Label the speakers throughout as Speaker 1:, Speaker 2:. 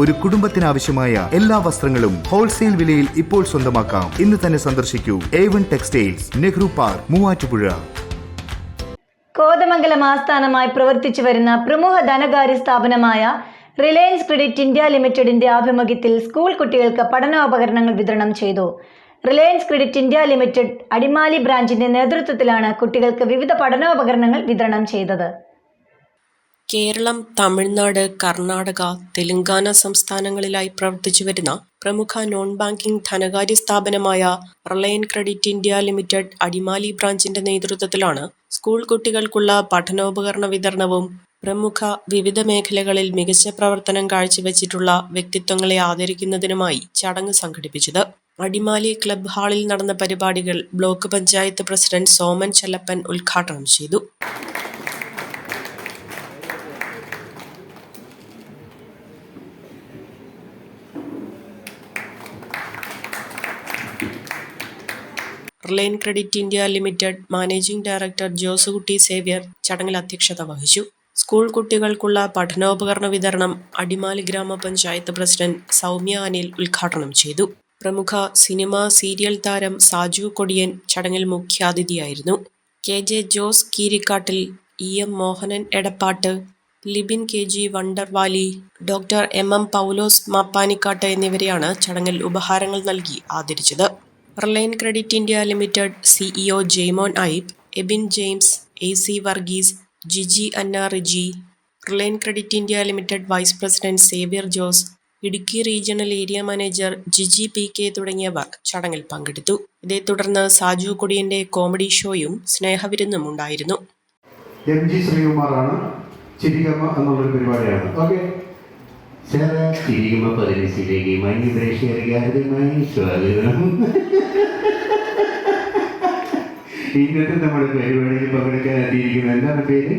Speaker 1: ഒരു കുടുംബത്തിനാവശ്യമായ എല്ലാ വസ്ത്രങ്ങളും ഹോൾസെയിൽ വിലയിൽ ഇപ്പോൾ സ്വന്തമാക്കാം. ഇന്ന് തന്നെ സന്ദർശിക്കൂ. A one textiles Nehru park Muvattupuzha.
Speaker 2: Kothamangalam ആസ്ഥാനമായി പ്രവർത്തിച്ചു വരുന്ന പ്രമുഖ ധനകാര്യ സ്ഥാപനമായ റിലയൻസ് ക്രെഡിറ്റ് ഇന്ത്യ ലിമിറ്റഡിന്റെ ആഭിമുഖ്യത്തിൽ സ്കൂൾ കുട്ടികൾക്ക് പഠനോപകരണങ്ങൾ വിതരണം ചെയ്തു. Reliance credit India limited Adimali ബ്രാഞ്ചിന്റെ നേതൃത്വത്തിലാണ് കുട്ടികൾക്ക് വിവിധ പഠനോപകരണങ്ങൾ വിതരണം ചെയ്തത്.
Speaker 3: കേരളം തമിഴ്നാട് കർണാടക തെലങ്കാന സംസ്ഥാനങ്ങളിലായി പ്രവർത്തിച്ചു വരുന്ന പ്രമുഖ നോൺ ബാങ്കിംഗ് ധനകാര്യ സ്ഥാപനമായ Reliance credit India limited Adimali ബ്രാഞ്ചിന്റെ നേതൃത്വത്തിലാണ് സ്കൂൾ കുട്ടികൾക്കുള്ള പഠനോപകരണ വിതരണവും പ്രമുഖ വിവിധ മേഖലകളിൽ മികച്ച പ്രവർത്തനം കാഴ്ചവെച്ചിട്ടുള്ള വ്യക്തിത്വങ്ങളെ ആദരിക്കുന്നതിനുമായി ചടങ്ങ് സംഘടിപ്പിച്ചത്. അടിമാലി ക്ലബ് ഹാളിൽ നടന്ന പരിപാടികൾ ബ്ലോക്ക് പഞ്ചായത്ത് പ്രസിഡന്റ് സോമൻ ചെല്ലപ്പൻ ഉദ്ഘാടനം ചെയ്തു. Reliance credit India limited managing director Josekutty Xavier ചടങ്ങിൽ അധ്യക്ഷത വഹിച്ചു. സ്കൂൾ കുട്ടികൾക്കുള്ള പഠനോപകരണ വിതരണം അടിമാലി ഗ്രാമപഞ്ചായത്ത് പ്രസിഡന്റ് സൗമ്യ അനിൽ ഉദ്ഘാടനം ചെയ്തു. പ്രമുഖ സിനിമ സീരിയൽ താരം സാജു കൊടിയൻ ചടങ്ങിൽ മുഖ്യാതിഥിയായിരുന്നു. K J Jose Keerikkattil E M Mohanan Edappattu Libin K G Wondervalley doctor M M Paulose Mappanikkattu എന്നിവരെയാണ് ചടങ്ങിൽ ഉപഹാരങ്ങൾ നൽകി ആദരിച്ചത്. Reliance credit India limited CEO Jaimon Aib Ebin James A C Varghese Giji Anna Riji Reliance credit India limited vice president Xavier Jose Idukki regional area manager Giji P K തുടങ്ങിയവർ ചടങ്ങിൽ പങ്കെടുത്തു. ഇതേ തുടർന്ന് Saju കൊടിയന്റെ comedy ഷോയും സ്നേഹവിരുന്നും ഉണ്ടായിരുന്നു.
Speaker 4: M G ശ്രീകുമാറാണ് ചിരികമ്മ എന്നുള്ളൊരു പരിപാടിയാണ്. Okay
Speaker 5: Sarah തിരികുമ പതിനഞ്ചിലേക്ക് മഞ്ഞ് പ്രേക്ഷകർക്ക് സ്വാഗതം
Speaker 4: ഇന്നത്തെ നമ്മുടെ പരിപാടിയിൽ പങ്കെടുക്കാൻ എന്താണ് പേര്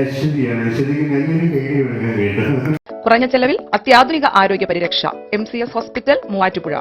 Speaker 4: അശ്വതിയാണ്. അശ്വതിക്ക് നല്ലൊരു പേര് കൊടുക്കാൻ കേട്ടോ
Speaker 6: കുറഞ്ഞ ചെലവിൽ അത്യാധുനിക ആരോഗ്യ പരിരക്ഷ. M C S hospital Muvattupuzha.